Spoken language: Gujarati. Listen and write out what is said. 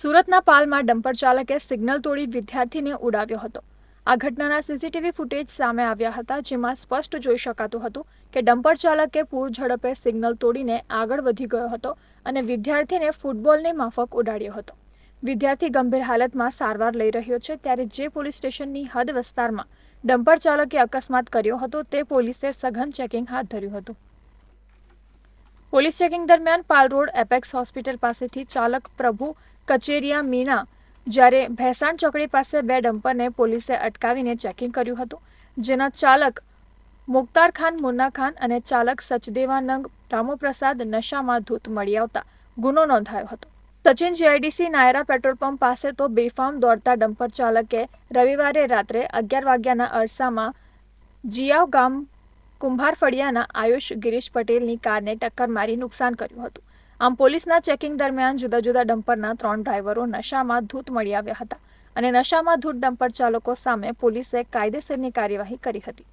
સુરતના પાલમાં ડમ્પર ચાલકે સિગ્નલ તોડી વિદ્યાર્થીને ઉડાવ્યો હતો. આ ઘટનાના સીસીટીવી ફૂટેજ સામે આવ્યા હતા, જેમાં સ્પષ્ટ જોઈ શકાતું હતું કે ડમ્પર ચાલકે પૂર ઝડપે સિગ્નલ તોડીને આગળ વધી ગયો હતો અને વિદ્યાર્થીને ફૂટબોલની માફક ઉડાડ્યો હતો. વિદ્યાર્થી ગંભીર હાલતમાં સારવાર લઈ રહ્યો છે, ત્યારે જે પોલીસ સ્ટેશનની હદ વિસ્તારમાં ડમ્પર ચાલકે અકસ્માત કર્યો હતો, તે પોલીસે સઘન ચેકિંગ હાથ ધર્યું હતું. પોલીસ ચેકિંગ દરમિયાન પાલ રોડ એપેક્સ હોસ્પિટલ પાસેથી ચાલક પ્રભુ કચેરિયા મીણા જ્યારે ભેસાણ ચોકડી પાસે બે ડમ્પરને પોલીસે અટકાવીને ચેકિંગ કર્યું હતું, જેના ચાલક મુખ્તાર ખાન, મુન્ના ખાન અને ચાલક સચદેવાનંગ રામુપ્રસાદ નશામાં ધૂત મળી આવતા ગુનો નોંધાયો હતો. Sachin GIDC Nayara petrol pump પાસે તો બેફામ દોડતા ડમ્પર ચાલકે રવિવારે રાત્રે અગિયાર વાગ્યાના અરસામાં જીયાવ ગામ કુંભાર ફળિયાના આયુષ ગિરીશ પટેલની કારને ટક્કર મારી નુકસાન કર્યું હતું. આમ પોલીસના ચેકિંગ દરમિયાન જુદા જુદા ડમ્પરના ત્રણ ડ્રાઈવરો નશામાં ધૂત મળી આવ્યા હતા અને નશામાં ધૂત ડમ્પર ચાલકો સામે પોલીસે કાયદેસરની કાર્યવાહી કરી હતી.